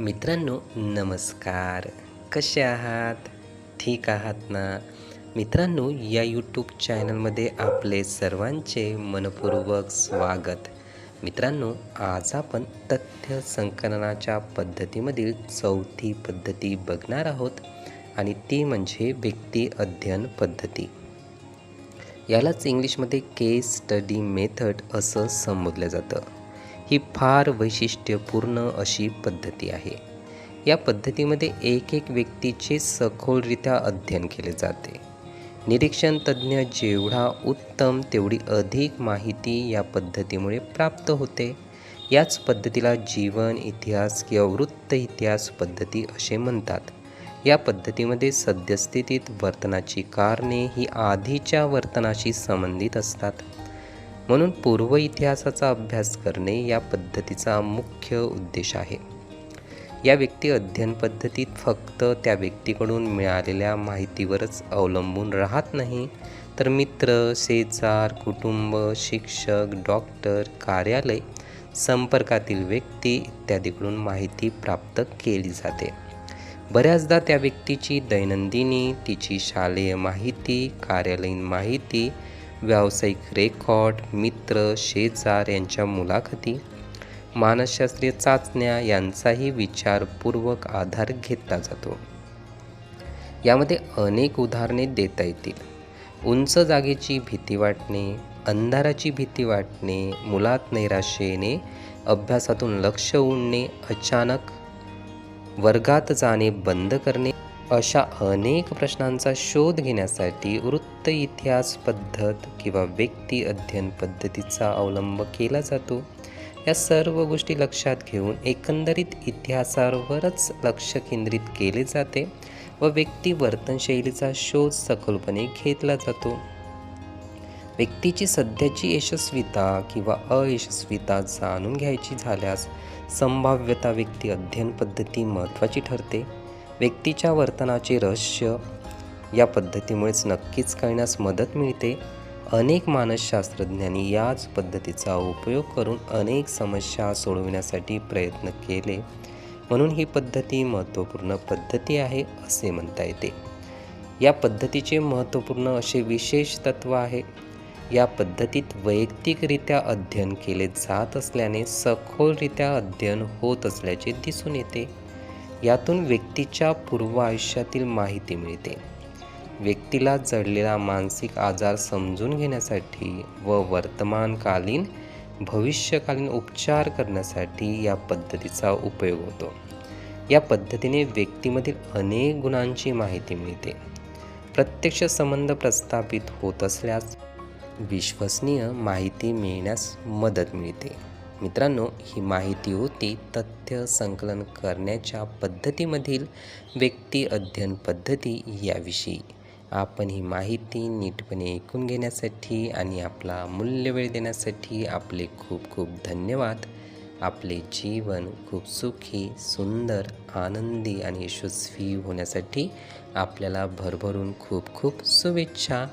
मित्रांनो नमस्कार. कसे आहात? ठीक आहात ना? मित्रांनो या यूट्यूब चॅनलमध्ये आपले सर्वांचे मनपूर्वक स्वागत. मित्रांनो आज आपण तथ्य संकलनाच्या पद्धतीमधील चौथी पद्धती बघणार आहोत आणि ती म्हणजे व्यक्ती अध्ययन पद्धती. यालाच इंग्लिशमध्ये केस स्टडी मेथड असं संबोधलं जातं. ही फार वैशिष्ट्यपूर्ण अशी पद्धती आहे. या पद्धतीमध्ये एक एक व्यक्तीचे सखोलरित्या अध्ययन केले जाते. निरीक्षण तज्ज्ञ जेवढा उत्तम तेवढी अधिक माहिती या पद्धतीमुळे प्राप्त होते. याच पद्धतीला जीवन इतिहास किंवा वृत्त इतिहास पद्धती असे म्हणतात. या पद्धतीमध्ये सद्यस्थितीत वर्तनाची कारणे ही आधीच्या वर्तनाशी संबंधित असतात. म्हणून पूर्व इतिहासाचा अभ्यास करणे या पद्धतीचा मुख्य उद्देश आहे. या व्यक्ती अध्ययन पद्धतीत फक्त त्या व्यक्तीकडून मिळालेल्या माहितीवरच अवलंबून राहत नाही तर मित्र शेजार कुटुंब शिक्षक डॉक्टर कार्यालय संपर्कातील व्यक्ती इत्यादीकडून माहिती प्राप्त केली जाते. बऱ्याचदा त्या व्यक्तीची दैनंदिनी तिची शालेय माहिती कार्यालयीन माहिती व्यावसायिक रेकॉर्ड मित्र शेजार यांच्या मुलाखती मानसशास्त्रीय चाचण्या यांचाही विचारपूर्वक आधार घेतला जातो. यामध्ये अनेक उदाहरणे देता येतील. उंच जागेची भीती वाटणे अंधाराची भीती वाटणे मुलात नैराश्य येणे अभ्यासातून लक्ष उडणे अचानक वर्गात जाणे बंद करणे अशा अनेक प्रश्नांचा शोध घेण्यासाठी वृत्त इतिहास पद्धत किंवा व्यक्ती अध्ययन पद्धतीचा अवलंब केला जातो. या सर्व गोष्टी लक्षात घेऊन एकंदरीत इतिहासावरच लक्ष केंद्रित केले जाते व व्यक्ती वर्तनशैलीचा शोध सखोलपणे घेतला जातो. व्यक्तीची सध्याची यशस्वीता किंवा अयशस्वीता जाणून घ्यायची झाल्यास संभाव्यता व्यक्ती अध्ययन पद्धती महत्त्वाची ठरते. व्यक्तीच्या वर्तनाचे रहस्य या पद्धतीमुळेच नक्कीच कळण्यास मदत मिळते. अनेक मानसशास्त्रज्ञांनी याच पद्धतीचा उपयोग करून अनेक समस्या सोडविण्यासाठी प्रयत्न केले. म्हणून ही पद्धती महत्त्वपूर्ण पद्धती आहे असे म्हणता येते. या पद्धतीचे महत्त्वपूर्ण असे विशेष तत्व आहे. या पद्धतीत वैयक्तिकरित्या अध्ययन केले जात असल्याने सखोलरित्या अध्ययन होत असल्याचे दिसून येते. यातून व्यक्तीच्या पूर्व आयुष्यातील माहिती मिळते. व्यक्तीला जडलेला मानसिक आजार समजून घेण्यासाठी व वर्तमानकालीन भविष्यकालीन उपचार करण्यासाठी या पद्धतीचा उपयोग होतो. या पद्धतीने व्यक्तीमधील अनेक गुणांची माहिती मिळते. प्रत्यक्ष संबंध प्रस्थापित होत असल्यास विश्वसनीय माहिती मिळण्यास मदत मिळते. मित्रांनो ही माहिती होती तथ्य संकलन करण्याच्या पद्धतीमधील व्यक्ती अध्ययन पद्धती याविषयी. आपण ही माहिती नीटपणे ऐकून घेण्यासाठी आणि आपला मूल्यवेळ देण्यासाठी आपले खूप खूप धन्यवाद. आपले जीवन खूप सुखी सुंदर आनंदी आणि यशस्वी होण्यासाठी आपल्याला भरभरून खूप खूप शुभेच्छा.